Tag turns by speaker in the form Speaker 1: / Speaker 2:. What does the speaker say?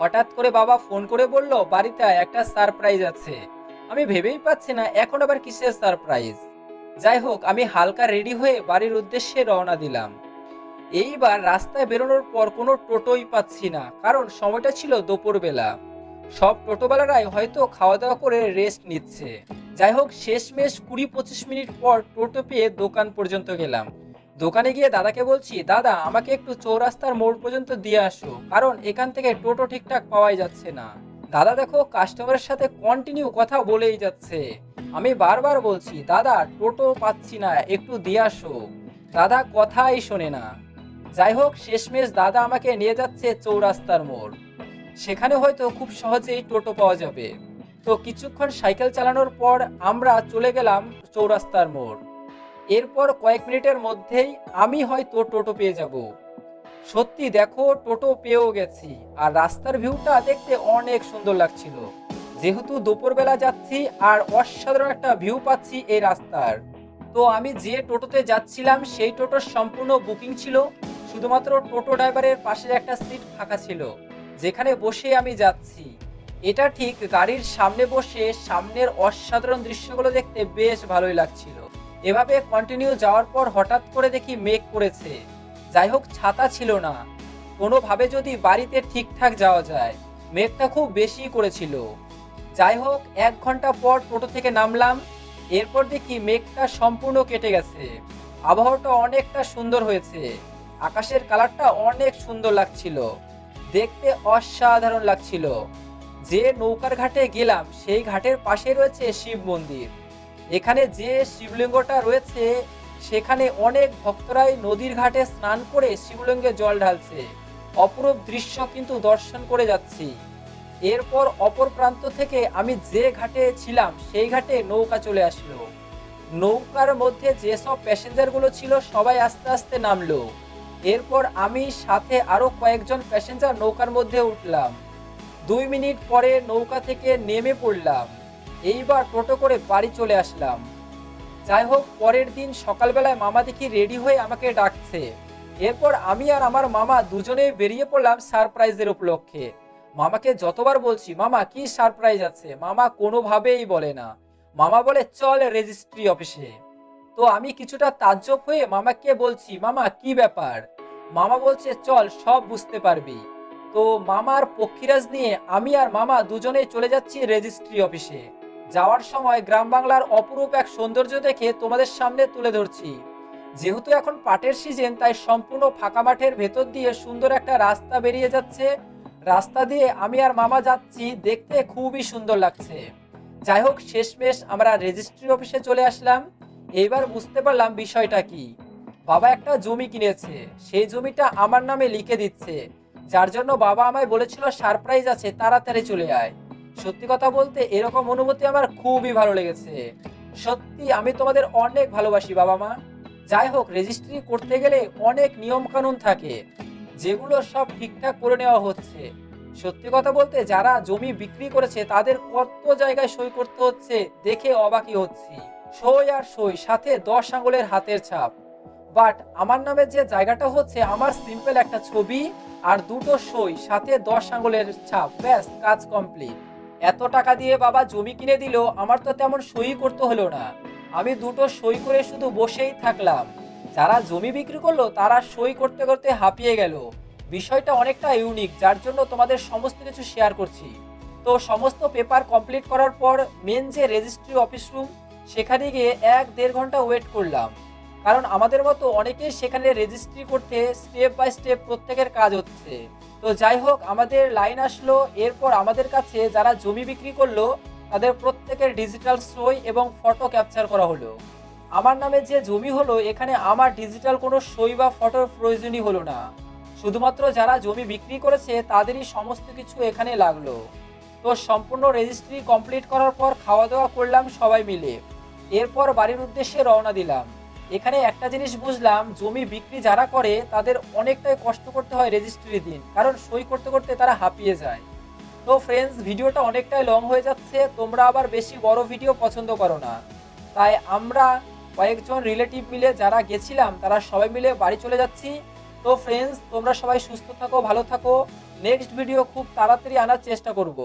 Speaker 1: হঠাৎ করে বাবা ফোন করে বলল, বাড়িতে একটা সারপ্রাইজ আছে। আমি ভেবেই পাচ্ছি না, এখন আবার কিসের সারপ্রাইজ যাই হোক, আমি হালকা রেডি হয়ে বাড়ির উদ্দেশ্যে রওনা দিলাম। এইবার রাস্তায় বেরোনোর পর কোনো টোটোই পাচ্ছি না, কারণ সময়টা ছিল দুপুরবেলা। সব টোটোবেলারাই হয়তো খাওয়া দাওয়া করে রেস্ট নিচ্ছে। যাই হোক, শেষমেশ কুড়ি পঁচিশ মিনিট পর টোটো পেয়ে দোকান পর্যন্ত গেলাম। দোকানে গিয়ে দাদাকে বলছি, দাদা, আমাকে একটু চৌরাস্তার মোড় পর্যন্ত দিয়ে আসো, কারণ এখান থেকে টোটো ঠিকঠাক পাওয়াই যাচ্ছে না। দাদা দেখো কাস্টমারের সাথে কন্টিনিউ কথা বলেই যাচ্ছে। আমি বারবার বলছি, দাদা, টোটো পাচ্ছি না, একটু দিয়ে আসো। দাদা কথাই শোনে না। যাই হোক, শেষমেশ দাদা আমাকে নিয়ে যাচ্ছে চৌরাস্তার মোড়। সেখানে হয়তো খুব সহজেই টোটো পাওয়া যাবে। তো কিছুক্ষণ সাইকেল চালানোর পর আমরা চলে গেলাম চৌরাস্তার মোড়। এরপর কয়েক মিনিটের মধ্যেই আমি হয়তো টোটো পেয়ে যাব। সত্যি দেখো, টোটো পেয়েও গেছি আর রাস্তার ভিউটা দেখতে অনেক সুন্দর লাগছিল। যেহেতু দুপুরবেলা যাচ্ছি আর অসাধারণ একটা ভিউ পাচ্ছি এই রাস্তার, তো আমি যে টোটোতে যাচ্ছিলাম সেই টোটোর সম্পূর্ণ বুকিং ছিল, শুধুমাত্র টোটো ড্রাইভারের পাশের একটা সিট ফাঁকা ছিল, যেখানে বসে আমি যাচ্ছি। এটা ঠিক গাড়ির সামনে বসে সামনের অসাধারণ দৃশ্যগুলো দেখতে বেশ ভালোই লাগছিল। এভাবে কন্টিনিউ যাওয়ার পর হঠাৎ করে দেখি মেঘ করেছে। যাই হোক ছাতা ছিল না। কোনোভাবে যদি বাড়িতে ঠিকঠাক যাওয়া যায়, মেঘটা খুব বেশি করেছিল। যাই হোক এক ঘণ্টা পর টোটো থেকে নামলাম। এরপর দেখি মেঘটা সম্পূর্ণ কেটে গেছে। আবহাওয়াটা অনেকটা সুন্দর হয়েছে। আকাশের কালারটা অনেক সুন্দর লাগছিল। দেখতে অসাধারণ লাগছিল। যে নৌকার ঘাটে গেলাম, সেই ঘাটের পাশে রয়েছে শিব মন্দির। এখানে যে শিবলিঙ্গটা রয়েছে, সেখানে অনেক ভক্তরাই নদীর ঘাটে স্নান করে শিবলিঙ্গে জল ঢালছে। অপরূপ দৃশ্য কিন্তু দর্শন করে যাচ্ছি। এরপর অপর প্রান্ত থেকে আমি যে ঘাটে ছিলাম, সেই ঘাটে নৌকা চলে আসলো। নৌকার মধ্যে যেসব প্যাসেঞ্জারগুলো ছিল, সবাই আস্তে আস্তে নামলো। এরপর আমি সাথে আরও কয়েকজন প্যাসেঞ্জার নৌকার মধ্যে উঠলাম। দুই মিনিট পরে নৌকা থেকে নেমে পড়লাম। এইবার টোটো করে বাড়ি চলে আসলাম। যাই হোক, পরের দিন সকালবেলায় মামা দেখি রেডি হয়ে আমাকে ডাকছে। এরপর আমি আর আমার মামা দুজনেই বেরিয়ে পড়লাম সারপ্রাইজের উপলক্ষে। মামাকে যতবার বলছি, মামা, কি সারপ্রাইজ আছে? মামা কোনোভাবেই বলে না। মামা বলে, চল রেজিস্ট্রি অফিসে। তো আমি কিছুটা তাজ্জব হয়ে মামাকে বলছি, মামা, কি ব্যাপার? মামা বলছে, চল, সব বুঝতে পারবি। তো মামার পক্ষীরাজ নিয়ে আমি আর মামা দুজনেই চলে যাচ্ছি রেজিস্ট্রি অফিসে। যাওয়ার সময় গ্রাম বাংলার অপরূপ এক সৌন্দর্য দেখে তোমাদের সামনে তুলে ধরছি। যেহেতু এখন পাটের সিজন তাই সম্পূর্ণ ফাঁকা মাঠের ভেতর দিয়ে সুন্দর একটা রাস্তা বেরিয়ে যাচ্ছে। রাস্তা দিয়ে আমি আর মামা যাচ্ছি, দেখতে খুবই সুন্দর লাগছে। যাই হোক, শেষমেশ আমরা রেজিস্ট্রি অফিসে চলে আসলাম। এইবার বুঝতে পারলাম বিষয়টা কি। বাবা একটা জমি কিনেছে, সেই জমিটা আমার নামে লিখে দিচ্ছে। যার জন্য বাবা আমায় বলেছিল সারপ্রাইজ আছে, তাড়াতাড়ি চলে আয়। সত্যি কথা বলতে এরকম অনুভূতি আমার খুবই ভালো লেগেছে। সত্যি আমি তোমাদের অনেক ভালোবাসি, বাবা মা। যাই হোক রেজিস্ট্রি করতে গেলে অনেক নিয়ম কানুন থাকে, যেগুলো সব ঠিকঠাক করে নেওয়া হচ্ছে। সত্যি কথা বলতে যারা জমি বিক্রি করেছে, তাদের কত জায়গায় সই করতে হচ্ছে, দেখে অবাকই হচ্ছি। সই আর সই, সাথে দশ আঙুলের হাতের ছাপ। বাট আমার নামে যে জায়গাটা হচ্ছে, আমার সিম্পল একটা ছবি আর দুটো সই, সাথে দশ আঙুলের ছাপ, ব্যাস, কাজ কমপ্লিট এত টাকা দিয়ে বাবা জমি কিনে দিল, আমার তো তেমন সই করতে হলো না। আমি দুটো সই করে শুধু বসেই থাকলাম। যারা জমি বিক্রি করল, তারা সই করতে করতে হাঁপিয়ে গেল। বিষয়টা অনেকটা ইউনিক যার জন্য তোমাদের সমস্ত কিছু শেয়ার করছি। তো সমস্ত পেপার কমপ্লিট করার পর মেন যে রেজিস্ট্রি অফিস রুম সেখানে গিয়ে এক দেড় ঘণ্টা ওয়েট করলাম। কারণ আমাদের মতো অনেকেই সেখানে রেজিস্ট্রি করতে স্টেপ বাই স্টেপ প্রত্যেকের কাজ হচ্ছে। তো যাই হোক, আমাদের লাইন আসলো, এরপর আমাদের কাছে যারা জমি বিক্রি করল, তাদের প্রত্যেকের ডিজিটাল সই এবং ফটো ক্যাপচার করা হলো। আমার নামে যে জমি হলো, এখানে আমার ডিজিটাল কোনো সই বা ফটোর প্রয়োজনই হলো না। শুধুমাত্র যারা জমি বিক্রি করেছে, তাদেরই সমস্ত কিছু এখানে লাগল। তো সম্পূর্ণ রেজিস্ট্রি কমপ্লিট করার পর খাওয়া দাওয়া করলাম সবাই মিলে। এরপর বাড়ির উদ্দেশ্যে রওনা দিলাম। এখানে একটা জিনিস বুঝলাম, জমি বিক্রি যারা করে তাদের অনেকটাই কষ্ট করতে হয় রেজিস্ট্রি দিন, কারণ সই করতে করতে তারা হাঁপিয়ে যায়। তো ফ্রেন্ডস ভিডিওটা অনেকটাই লং হয়ে যাচ্ছে, তোমরা আবার বেশি বড় ভিডিও পছন্দ করো না। তাই আমরা কয়েকজন রিলেটিভ মিলে যারা গেছিলাম, তারা সবাই মিলে বাড়ি চলে যাচ্ছি। তো ফ্রেন্ডস তোমরা সবাই সুস্থ থাকো, ভালো থাকো। নেক্সট ভিডিও খুব তাড়াতাড়ি আনার চেষ্টা করব।